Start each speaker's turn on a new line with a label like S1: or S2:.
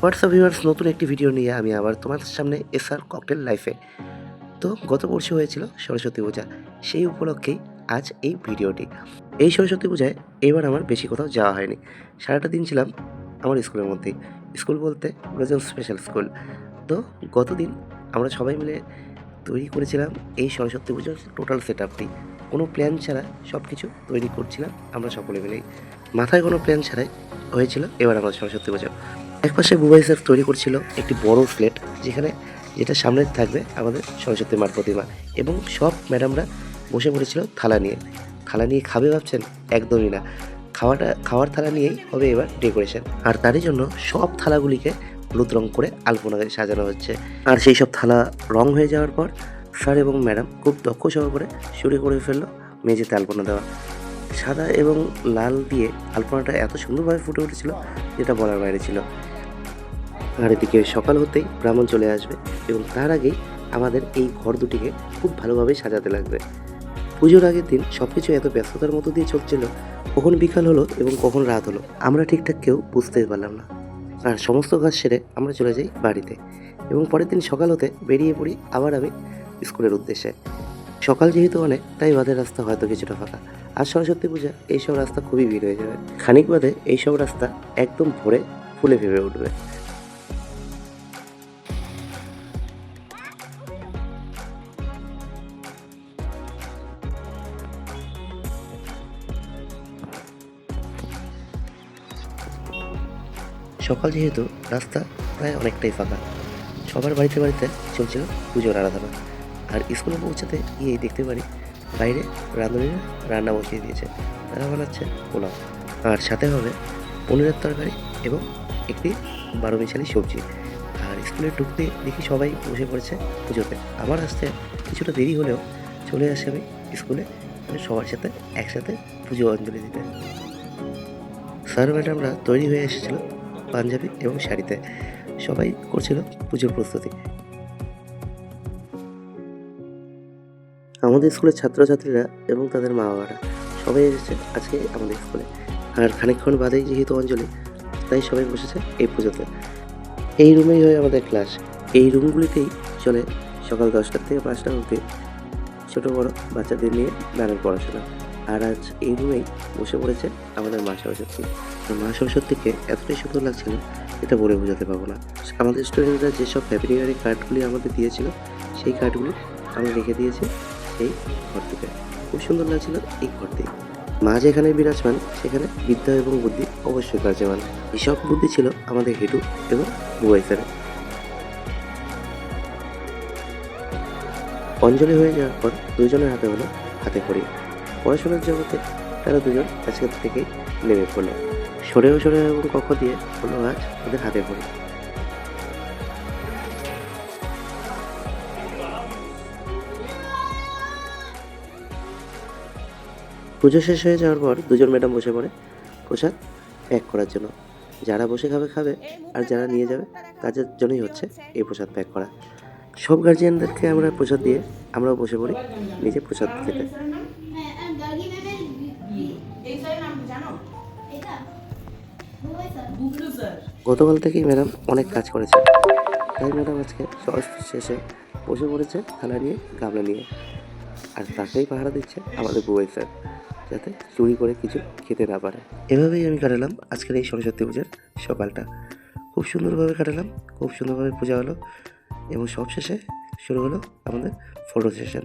S1: WhatsApp viewers নতুন একটি video নিয়ে আমি আবার তোমাদের সামনে এসআর ককটেল লাইফে তো গত বর্ষে হয়েছিল সরস্বতী পূজা, সেই উপলক্ষেই আজ এই ভিডিওটি এই সরস্বতী পূজায় এবার আমার বেশি কোথাও যাওয়া হয়নি। সারাটা দিন ছিলাম আমার স্কুলের মধ্যেই। স্কুল বলতে ব্রেজেন্ট স্পেশাল স্কুল তো গতদিন আমরা সবাই মিলে তৈরি করেছিলাম এই সরস্বতী পুজোর টোটাল সেট আপটি কোনো প্ল্যান ছাড়া সব কিছু তৈরি করছিলাম আমরা সকলে মিলেই। মাথায় কোনো প্ল্যান ছাড়াই হয়েছিল এবার আমার সরস্বতী পুজো। একপাশে বুবাই স্যার তৈরি করছিল একটি বড় স্লেট যেখানে যেটা সামনে থাকবে আমাদের সরস্বতী মার প্রতিমা এবং সব ম্যাডামরা বসে পড়েছিল থালা নিয়ে। থালা নিয়ে খাবে ভাবছেন একদমই না। খাওয়াটা, খাওয়ার থালা নিয়েই হবে এবার ডেকোরেশন আর তারই জন্য সব থালাগুলিকে হলুদ রং করে আলপনা সাজানো হচ্ছে। আর সেই সব থালা রং হয়ে যাওয়ার পর স্যার এবং ম্যাডাম খুব দক্ষ সহকারে শুরু করে ফেলল মেঝেতে আলপনা দেওয়া। সাদা এবং লাল দিয়ে আলপনাটা এত সুন্দরভাবে ফুটে উঠেছিল, যেটা বলার বাইরে ছিল। আর এদিকে সকাল হতেই ব্রাহ্মণ চলে আসবে এবং তার আগেই আমাদের এই ঘর দুটিকে খুব ভালোভাবে সাজাতে লাগবে। পুজোর আগের দিন সব কিছু এত ব্যস্ততার মতো দিয়ে চলছিল, কখন বিকাল হলো এবং কখন রাত হলো, আমরা ঠিকঠাক কেউ বুঝতেই পারলাম না। আর সমস্ত কাজ সেরে আমরা চলে যাই বাড়িতে এবং পরের দিন সকাল হতে বেরিয়ে পড়ি আবার আমি স্কুলের উদ্দেশ্যে। সকাল যেহেতু অনেক, তাই বাদের রাস্তা হয়তো কিছুটা ফাঁকা। আর সরস্বতী পূজা, এইসব রাস্তা খুবই ভিড় হয়ে যাবে। খানিক বাদে এইসব রাস্তা একদম ভরে ফুলে ভেবে উঠবে। সকাল যেহেতু, রাস্তা প্রায় অনেকটাই ফাঁকা। সবার বাড়িতে বাড়িতে চলছিল পুজোর আরাধনা। আর স্কুলে পৌঁছাতে গিয়ে দেখতে পারি বাইরে রাঁধুনিরা রান্না বসিয়ে দিয়েছে, তারা বানাচ্ছে পোলাও। আর সাথে হবে পনিরের তরকারি এবং একটি বারো মিশালি সবজি। আর স্কুলে ঢুকতে দেখি সবাই বসে পড়েছে পুজোতে। আমার আসতে কিছুটা দেরি হলেও চলে আসে আমি স্কুলে মানে সবার সাথে একসাথে পুজো অঞ্জলি দিতে। স্যার ম্যাডামরা তৈরি হয়ে এসেছিল। পাঞ্জাবি এবং শাড়িতে। সবাই করছিল পুজোর প্রস্তুতি। আমাদের স্কুলের ছাত্রছাত্রীরা এবং তাদের মা বাবারা সবাই এসেছে আজকে আমাদের স্কুলে। আর খানিকক্ষণ বাদেই যেহেতু অঞ্জলি, তাই সবাই বসেছে এই পুজোতে। এই রুমেই হয় আমাদের ক্লাস। এই রুমগুলিতেই চলে সকাল দশটার থেকে পাঁচটা অবধি ছোটো বড় বাচ্চাদের নিয়ে গানের পড়াশোনা। আর আজ এই রুমেই বসে পড়েছে আমাদের মা সরস্বতী। মা সরস্বতীকে এতটাই সুন্দর লাগছিল, এটা বলে বোঝাতে পারব না। আমাদের স্টুডেন্টরা যেসব ইয়ারের কার্ডগুলি আমাদের দিয়েছিল, সেই কার্ডগুলি আমি রেখে দিয়েছি এই ঘরটিতে। খুব সুন্দর লাগছিল এই ঘরটি। মা যেখানে বিরাজমান, সেখানে বিদ্যা এবং বুদ্ধি অবশ্যই বিরাজমান এসব বুদ্ধি ছিল আমাদের হেডু এবং বুয়াই স্যারের। অঞ্জলি হয়ে যাওয়ার পর দুজনের হাতে হলো হাতে খড়ি পড়াশোনার জগতে তারা দুজন আজকে থেকেই নেমে পড়ল। সরেও সরে এবং কক্ষ দিয়ে হলো আজ ওদের হাতে খড়ি পুজো শেষ হয়ে যাওয়ার পর দুজন ম্যাডাম বসে পড়ে প্রসাদ প্যাক করার জন্য যারা বসে খাবে খাবে আর যারা নিয়ে যাবে তাদের জন্যই হচ্ছে এই প্রসাদ প্যাক করা সব গার্জিয়ানদেরকে আমরা প্রসাদ দিয়ে আমরাও বসে পড়ি নিজে প্রসাদ খেতে গতকাল থেকেই ম্যাডাম অনেক কাজ করেছে। তাই ম্যাডাম আজকে সরস্বতী শেষে বসে পড়েছে থালা নিয়ে, গামলা নিয়ে। আর তাকেই পাহারা দিচ্ছে আমাদের বুয়াই স্যার, যাতে চুরি করে কিছু খেতে না পারে। এভাবেই আমি কাটালাম আজকের এই সরস্বতী পূজার সকালটা। খুব সুন্দরভাবে কাটালাম, খুব সুন্দরভাবে পূজা হলো এবং সব শেষে শুরু হলো আমাদের ফটো সেশন